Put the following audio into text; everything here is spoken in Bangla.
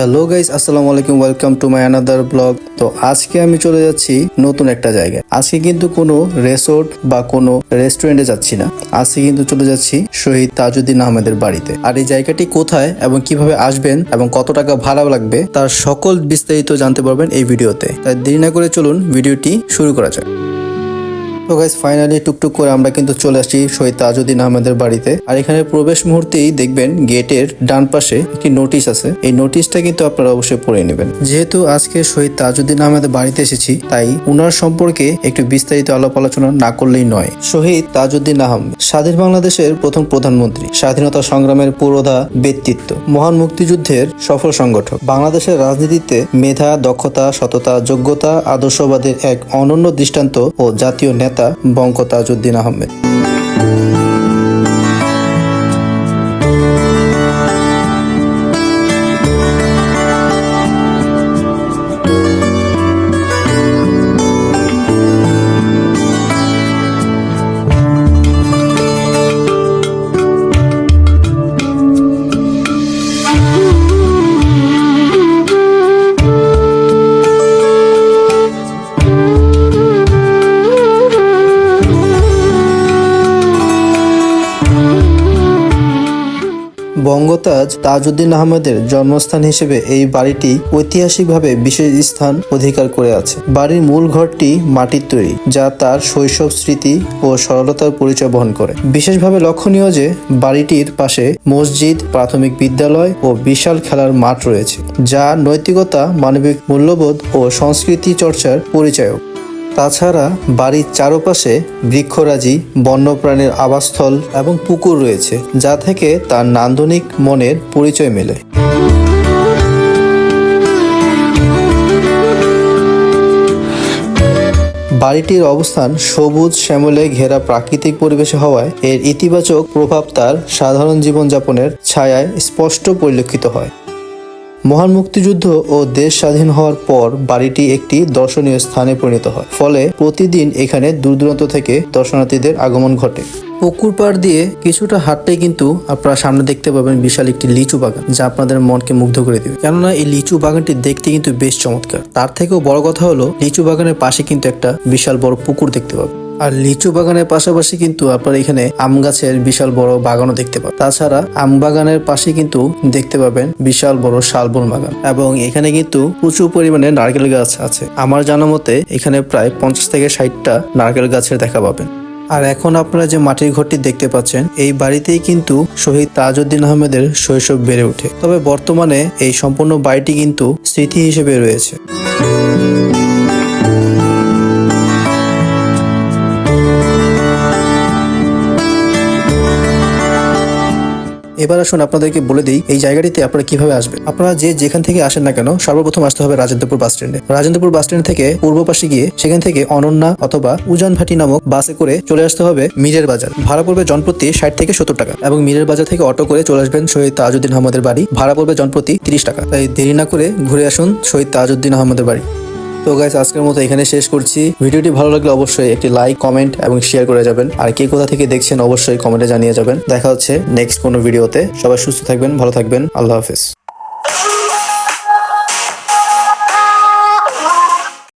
হ্যালো গাইস, আসসালামু আলাইকুম welcome to my another blog তো আজকে আমি চলে যাচ্ছি নতুন একটা জায়গায়। আজকে কিন্তু কোনো রেসোর্ট বা কোনো রেস্টুরেন্টে যাচ্ছি না। আজকে কিন্তু চলে যাচ্ছি শহীদ তাজউদ্দিন আহমেদের বাড়িতে। আর এই জায়গাটি কোথায় এবং কীভাবে আসবেন এবং কত টাকা ভাড়া লাগবে তার সকল বিস্তারিত জানতে পারবেন এই ভিডিওতে। তাই দেরি না করে চলুন ভিডিওটি শুরু করা যাক। তো গাইজ ফাইনালি টুকটুক করে আমরা কিন্তু চলে আসছি শহীদ তাজউদ্দিন আহমেদের বাড়িতে। আর এখানে প্রবেশ মুহূর্তেই দেখবেন গেটের ডান পাশে একটি নোটিশ আছে। এই নোটিশটা কিন্তু আপনারা অবশ্যই পড়ে নেবেন। যেহেতু আজকে শহীদ তাজউদ্দিন আহমেদের বাড়িতে এসেছি, তাই উনার সম্পর্কে একটু বিস্তারিত আলাপ আলোচনা না করলেই নয়। শহীদ তাজউদ্দিন আহমেদ, স্বাধীন বাংলাদেশের প্রথম প্রধানমন্ত্রী, স্বাধীনতা সংগ্রামের পুরোধা ব্যক্তিত্ব, মহান মুক্তিযুদ্ধের সফল সংগঠক। বাংলাদেশের রাজনীতিতে মেধা, দক্ষতা, সততা, যোগ্যতা, আদর্শবাদের এক অনন্য দৃষ্টান্ত ও জাতীয় নেতা। বঙ্ক তাজউদ্দিন আহমেদ। বঙ্গতাজ তাজউদ্দিন আহমেদের জন্মস্থান হিসেবে এই বাড়িটি ঐতিহাসিকভাবে বিশেষ স্থান অধিকার করে আছে। বাড়ির মূল ঘরটি মাটির তৈরি, যা তার শৈশব স্মৃতি ও সরলতার পরিচয় বহন করে। বিশেষভাবে লক্ষণীয় যে, বাড়িটির পাশে মসজিদ, প্রাথমিক বিদ্যালয় ও বিশাল খেলার মাঠ রয়েছে, যা নৈতিকতা, মানবিক মূল্যবোধ ও সংস্কৃতি চর্চার পরিচায়ক। তাছাড়া বাড়ির চারপাশে বৃক্ষরাজি, বন্যপ্রাণীর আবাসস্থল এবং পুকুর রয়েছে, যা থেকে তার নান্দনিক মনের পরিচয় মেলে। বাড়িটির অবস্থান সবুজ শ্যামলে ঘেরা প্রাকৃতিক পরিবেশে হওয়ায় এর ইতিবাচক প্রভাব তার সাধারণ জীবনযাপনের ছায়ায় স্পষ্ট পরিলক্ষিত হয়। মহান মুক্তিযুদ্ধ ও দেশ স্বাধীন হওয়ার পর বাড়িটি একটি দর্শনীয় স্থানে পরিণত হয়। ফলে প্রতিদিন এখানে দূর দূরান্ত থেকে দর্শনার্থীদের আগমন ঘটে। পুকুর পাড় দিয়ে কিছুটা হাঁটতেই কিন্তু আপনারা সামনে দেখতে পাবেন বিশাল একটি লিচু বাগান, যা আপনাদের মনকে মুগ্ধ করে দেবে। কেননা এই লিচু বাগানটি দেখতে কিন্তু বেশ চমৎকার। তার থেকেও বড় কথা হলো, লিচু বাগানের পাশে কিন্তু একটা বিশাল বড় পুকুর দেখতে পাবেন। আর লিচু বাগানের পাশাপাশি কিন্তু আপনারা এখানে আম গাছের বিশাল বড় বাগানও দেখতে পাবেন। তাছাড়া আম বাগানের পাশে কিন্তু দেখতে পাবেন বিশাল বড় শালবন বাগান। এবং এখানে কিন্তু প্রচুর পরিমাণে নারকেল গাছ আছে। আমার জানা মতে এখানে প্রায় পঞ্চাশ থেকে ষাটটা নারকেল গাছের দেখা পাবেন। আর এখন আপনারা যে মাটির ঘরটি দেখতে পাচ্ছেন, এই বাড়িতেই কিন্তু শহীদ তাজউদ্দিন আহমেদের শৈশব বেড়ে ওঠে। তবে বর্তমানে এই সম্পূর্ণ বাড়িটি কিন্তু স্মৃতি হিসেবে রয়েছে। এবার আসুন আপনাদেরকে বলে দিই, এই জায়গাটিতে আপনারা কীভাবে আসবেন? আপনারা যে যেখান থেকে আসেন না কেন, সর্বপ্রথম আসতে হবে রাজেন্দ্রপুর বাস স্ট্যান্ডে। রাজেন্দ্রপুর বাস স্ট্যান্ড থেকে পূর্ব পাশে গিয়ে সেখান থেকে অনন্যা অথবা উজান ভাটি নামক বাসে করে চলে আসতে হবে মিরের বাজার। ভাড়া পড়বে জনপ্রতি ষাট থেকে সত্তর টাকা এবং মিরের বাজার থেকে অটো করে চলে আসবেন শহীদ তাজউদ্দিন আহমদের বাড়ি। ভাড়া পড়বে জনপ্রতি তিরিশ টাকা। তাই দেরি না করে ঘুরে আসুন শহীদ তাজউদ্দিন আহমদের বাড়ি। তো গাইস আজকের মতো এখানে শেষ করছি। ভিডিওটি ভালো লাগলে অবশ্যই একটি লাইক কমেন্ট এবং শেয়ার করে যাবেন। আর কে কোথা থেকে দেখছেন, অবশ্যই কমেন্টে জানিয়ে যাবেন। দেখা হচ্ছে নেক্সট কোনো ভিডিওতে সবাই সুস্থ থাকবেন, ভালো থাকবেন। আল্লাহ হাফেজ।